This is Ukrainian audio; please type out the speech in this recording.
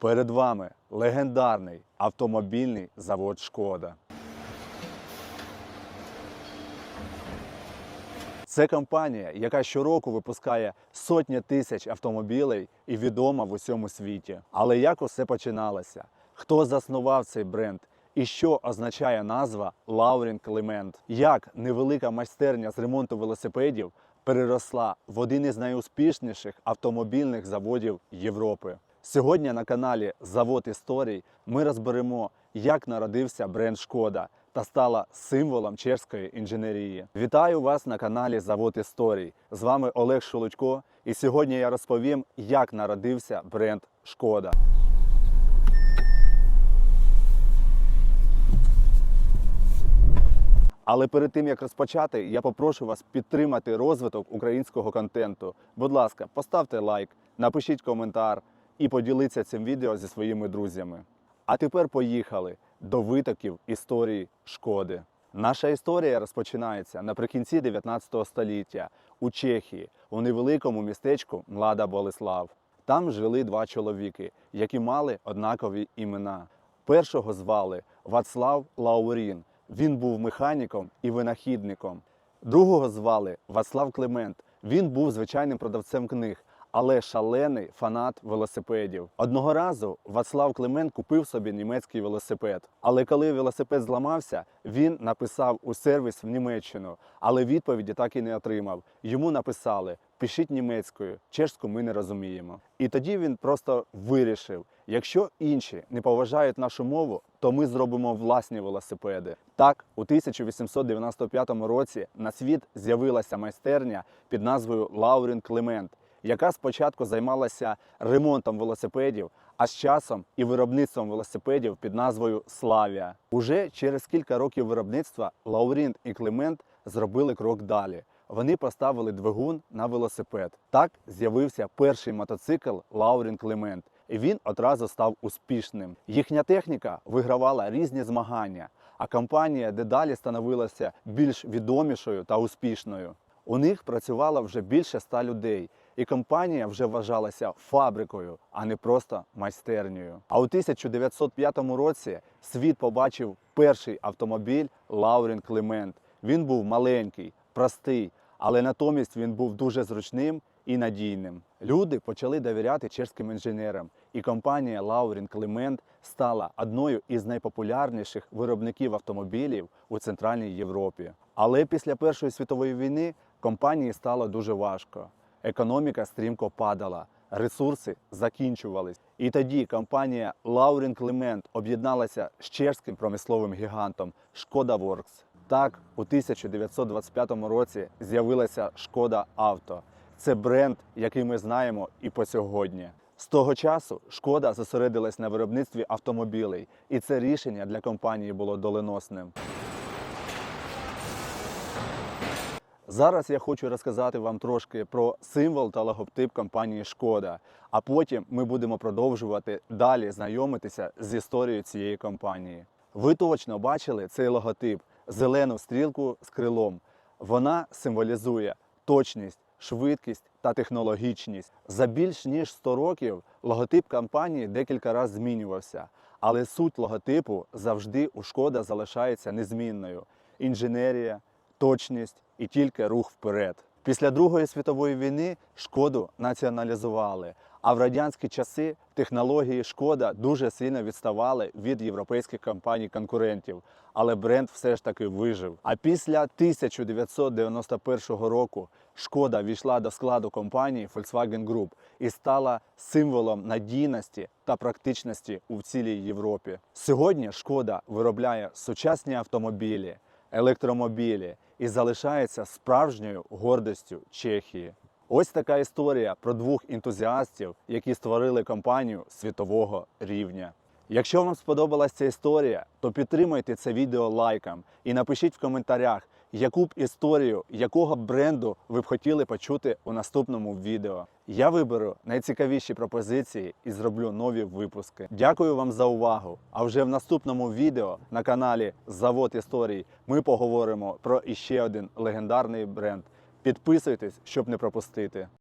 Перед вами легендарний автомобільний завод Шкода. Це компанія, яка щороку випускає сотні тисяч автомобілей і відома в усьому світі. Але як усе починалося? Хто заснував цей бренд? І що означає назва Лаурін Клемент? Як невелика майстерня з ремонту велосипедів переросла в один із найуспішніших автомобільних заводів Європи? Сьогодні на каналі Завод історій ми розберемо, як народився бренд Шкода та стала символом чешської інженерії. Вітаю вас на каналі Завод історій. З вами Олег Шелудько, і сьогодні я розповім, як народився бренд Шкода. Але перед тим як розпочати, я попрошу вас підтримати розвиток українського контенту. Будь ласка, поставте лайк, напишіть коментар і поділіться цим відео зі своїми друзями. А тепер поїхали до витоків історії шкоди. Наша історія розпочинається наприкінці 19 століття у Чехії, у невеликому містечку Млада Болеслав. Там жили два чоловіки, які мали однакові імена. Першого звали Вацлав Лаурін. Він був механіком і винахідником. Другого звали Вацлав Климент. Він був звичайним продавцем книг, але шалений фанат велосипедів. Одного разу Вацлав Климент купив собі німецький велосипед. Але коли велосипед зламався, він написав у сервіс в Німеччину, але відповіді так і не отримав. Йому написали: пишіть німецькою, чешську ми не розуміємо. І тоді він просто вирішив: якщо інші не поважають нашу мову, то ми зробимо власні велосипеди. Так, у 1895 році на світ з'явилася майстерня під назвою Лаурін Клемент, яка спочатку займалася ремонтом велосипедів, а з часом і виробництвом велосипедів під назвою Славія. Уже через кілька років виробництва Лаурін і Клемент зробили крок далі. Вони поставили двигун на велосипед. Так з'явився перший мотоцикл Лаурін Клемент, і він одразу став успішним. Їхня техніка вигравала різні змагання, а компанія дедалі становилася більш відомішою та успішною. У них працювало вже більше ста людей, і компанія вже вважалася фабрикою, а не просто майстернею. А у 1905 році світ побачив перший автомобіль Лаурін Клемент. Він був маленький, простий, але натомість він був дуже зручним і надійним. Люди почали довіряти чешським інженерам, і компанія Лаурін Клемент стала одною із найпопулярніших виробників автомобілів у Центральній Європі. Але після Першої світової війни компанії стало дуже важко. Економіка стрімко падала, ресурси закінчувались. І тоді компанія Лаурін Клемент об'єдналася з чешським промисловим гігантом Шкода Воркс. Так, у 1925 році з'явилася Шкода Авто. Це бренд, який ми знаємо і по сьогодні. З того часу шкода зосередилась на виробництві автомобілей, і це рішення для компанії було доленосним. Зараз я хочу розказати вам трошки про символ та логотип компанії Шкода, а потім ми будемо продовжувати далі знайомитися з історією цієї компанії. Ви точно бачили цей логотип зелену стрілку з крилом. Вона символізує точність, швидкість та технологічність. За більш ніж 100 років логотип компанії декілька разів змінювався, але суть логотипу завжди у шкода залишається незмінною: інженерія, точність і тільки рух вперед. Після Другої світової війни шкоду націоналізували. А в радянські часи технології шкода дуже сильно відставали від європейських компаній-конкурентів, але бренд все ж таки вижив. А після 1991 року шкода війшла до складу компанії Volkswagen Group і стала символом надійності та практичності у цілій Європі. Сьогодні шкода виробляє сучасні автомобілі, електромобілі і залишається справжньою гордістю Чехії. Ось така історія про двох ентузіастів, які створили компанію світового рівня. Якщо вам сподобалася ця історія, то підтримайте це відео лайком і напишіть в коментарях, яку б історію, якого бренду ви б хотіли почути у наступному відео. Я виберу найцікавіші пропозиції і зроблю нові випуски. Дякую вам за увагу! А вже в наступному відео на каналі Завод історій ми поговоримо про іще один легендарний бренд. Підписуйтесь, щоб не пропустити.